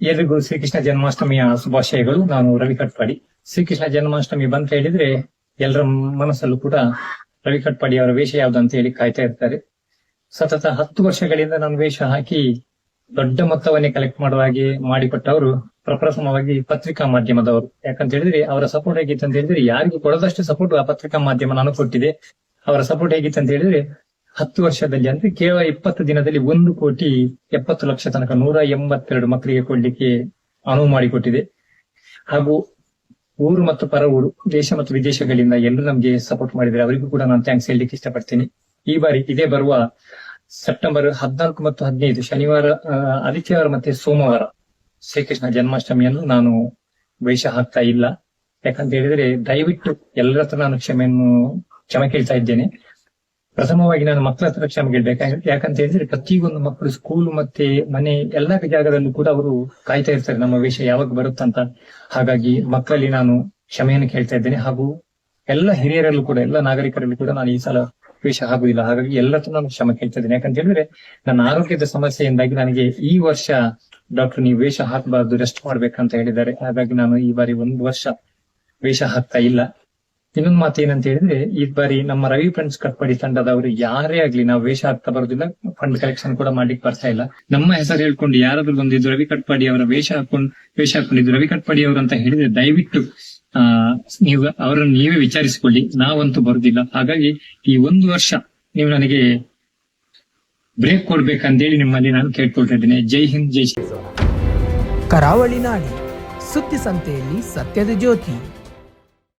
ಎಲ್ರಿಗೂ ಶ್ರೀಕೃಷ್ಣ ಜನ್ಮಾಷ್ಟಮಿಯ ಶುಭಾಶಯಗಳು. ನಾನು ರವಿ ಕಟ್ಪಾಡಿ ಶ್ರೀಕೃಷ್ಣ ಜನ್ಮಾಷ್ಟಮಿ ಬಂತ ಹೇಳಿದ್ರೆ ಎಲ್ಲರ ಮನಸ್ಸಲ್ಲೂ ಕೂಡ ರವಿ ಕಟ್ಪಾಡಿ ಅವರ ವೇಷ ಯಾವ್ದು ಅಂತ ಹೇಳಿ ಕಾಯ್ತಾ ಇರ್ತಾರೆ. ಸತತ ಹತ್ತು ವರ್ಷಗಳಿಂದ ನಾನು ವೇಷ ಹಾಕಿ ದೊಡ್ಡ ಮೊತ್ತವನ್ನೇ ಕಲೆಕ್ಟ್ ಮಾಡುವ ಹಾಗೆ ಮಾಡಿಕೊಟ್ಟವರು ಪ್ರಪ್ರಥಮವಾಗಿ ಪತ್ರಿಕಾ ಮಾಧ್ಯಮದವರು. ಯಾಕಂತ ಹೇಳಿದ್ರೆ ಅವರ ಸಪೋರ್ಟ್ ಹೇಗಿತ್ತು ಅಂತ ಹೇಳಿದ್ರೆ ಯಾರಿಗೂ ಕೊಡದಷ್ಟು ಸಪೋರ್ಟ್ ಆ ಪತ್ರಿಕಾ ಮಾಧ್ಯಮ ನಾನು ಕೊಟ್ಟಿದೆ. ಅವರ ಸಪೋರ್ಟ್ ಹೇಗಿತ್ತು ಅಂತ ಹೇಳಿದ್ರೆ ಹತ್ತು ವರ್ಷದಲ್ಲಿ ಅಂದ್ರೆ ಕೇವಲ ಇಪ್ಪತ್ತು ದಿನದಲ್ಲಿ ಒಂದು ಕೋಟಿ ಎಪ್ಪತ್ತು ಲಕ್ಷ ತನಕ ನೂರ ಎಂಬತ್ತೆರಡು ಮಕ್ಕಳಿಗೆ ಕೊಡ್ಲಿಕ್ಕೆ ಅನುವು ಮಾಡಿಕೊಟ್ಟಿದೆ. ಹಾಗೂ ಊರು ಮತ್ತು ಪರ ಊರು, ದೇಶ ಮತ್ತು ವಿದೇಶಗಳಿಂದ ಎಲ್ಲರೂ ನಮ್ಗೆ ಸಪೋರ್ಟ್ ಮಾಡಿದ್ದಾರೆ. ಅವರಿಗೂ ಕೂಡ ನಾನು ಥ್ಯಾಂಕ್ಸ್ ಹೇಳಲಿಕ್ಕೆ ಇಷ್ಟಪಡ್ತೀನಿ. ಈ ಬಾರಿ ಇದೇ ಬರುವ ಸೆಪ್ಟೆಂಬರ್ ಹದಿನಾಲ್ಕು ಮತ್ತು ಹದಿನೈದು, ಶನಿವಾರ ಆದಿತ್ಯವಾರ ಮತ್ತೆ ಸೋಮವಾರ ಶ್ರೀಕೃಷ್ಣ ಜನ್ಮಾಷ್ಟಮಿಯನ್ನು ನಾನು ವೇಷ ಹಾಕ್ತಾ ಇಲ್ಲ. ಯಾಕಂತ ಹೇಳಿದ್ರೆ ದಯವಿಟ್ಟು ಎಲ್ಲರ ಹತ್ರ ನಾನು ಕ್ಷಮೆಯನ್ನು, ಕ್ಷಮೆ ಕೇಳ್ತಾ ಇದ್ದೇನೆ. ಪ್ರಥಮವಾಗಿ ನಾನು ಮಕ್ಕಳ ಹತ್ರ ಕ್ಷಮೆ ಕೇಳ್ಬೇಕು. ಯಾಕಂತ ಹೇಳಿದ್ರೆ ಪ್ರತಿಯೊಂದು ಮಕ್ಕಳು ಸ್ಕೂಲ್ ಮತ್ತೆ ಮನೆ ಎಲ್ಲಾ ಜಾಗದಲ್ಲೂ ಕೂಡ ಅವರು ಕಾಯ್ತಾ ಇರ್ತಾರೆ ನಮ್ಮ ವೇಷ ಯಾವಾಗ ಬರುತ್ತಂತ ಹಾಗಾಗಿ ಮಕ್ಕಳಲ್ಲಿ ನಾನು ಕ್ಷಮೆಯನ್ನು ಕೇಳ್ತಾ ಇದ್ದೇನೆ. ಹಾಗೂ ಎಲ್ಲ ಹಿರಿಯರಲ್ಲೂ ಕೂಡ, ಎಲ್ಲ ನಾಗರಿಕರಲ್ಲೂ ಕೂಡ ನಾನು ಈ ಸಲ ವೇಷ ಆಗುದಿಲ್ಲ ಹಾಗಾಗಿ ಎಲ್ಲರತ್ರ ನಾನು ಕ್ಷಮೆ ಕೇಳ್ತಾ ಇದ್ದೇನೆ. ಯಾಕಂತ ಹೇಳಿದ್ರೆ ನನ್ನ ಆರೋಗ್ಯದ ಸಮಸ್ಯೆಯಿಂದಾಗಿ ನನಗೆ ಈ ವರ್ಷ ಡಾಕ್ಟರ್ ನೀವು ವೇಷ ಹಾಕಬಾರ್ದು ರೆಸ್ಟ್ ಮಾಡ್ಬೇಕಂತ ಹೇಳಿದ್ದಾರೆ. ಹಾಗಾಗಿ ನಾನು ಈ ಬಾರಿ ಒಂದು ವರ್ಷ ವೇಷ ಹಾಕ್ತಾ ಇಲ್ಲ. ಇನ್ನೊಂದು ಮಾತು ಏನಂತ ಹೇಳಿದ್ರೆ, ಈ ಬಾರಿ ನಮ್ಮ ರವಿ ಫ್ರೆಂಡ್ಸ್ ಕಟ್ಪಡಿ ತಂಡದವರು ಯಾರೇ ಆಗ್ಲಿ ನಾವು ವೇಷ ಹಾಕ್ತಾ ಬರೋದಿಲ್ಲ ಫಂಡ್ ಕಲೆಕ್ಷನ್ ಕೂಡ ಮಾಡ್ಲಿಕ್ಕೆ ಬರ್ತಾ ಇಲ್ಲ. ನಮ್ಮ ಹೆಸರು ಹೇಳ್ಕೊಂಡು ಯಾರಾದ್ರೂ ಬಂದಿದ್ದು ರವಿ ಕಟ್ಪಾಡಿ ಅವರ ವೇಷ ಹಾಕೊಂಡು, ವೇಷ ಹಾಕೊಂಡಿದ್ದು ರವಿ ಕಟ್ಪಾಡಿ ಅವರು ಅಂತ ಹೇಳಿದ್ರೆ ದಯವಿಟ್ಟು, ಆ, ನೀವು ಅವರನ್ನು ನೀವೇ ವಿಚಾರಿಸಿಕೊಳ್ಳಿ. ನಾವಂತೂ ಬರುದಿಲ್ಲ. ಹಾಗಾಗಿ ಈ ಒಂದು ವರ್ಷ ನೀವು ನನಗೆ ಬ್ರೇಕ್ ಕೊಡ್ಬೇಕಂತೇಳಿ ನಿಮ್ಮಲ್ಲಿ ನಾನು ಕೇಳ್ಕೊಳ್ತಾ ಇದ್ದೇನೆ. ಜೈ ಹಿಂದ್, ಜೈ ಕರಾವಳಿ ನಾಡಿ. ಸುದ್ದಿ ಸಂತೆಯಲ್ಲಿ ಸತ್ಯದ ಜ್ಯೋತಿ.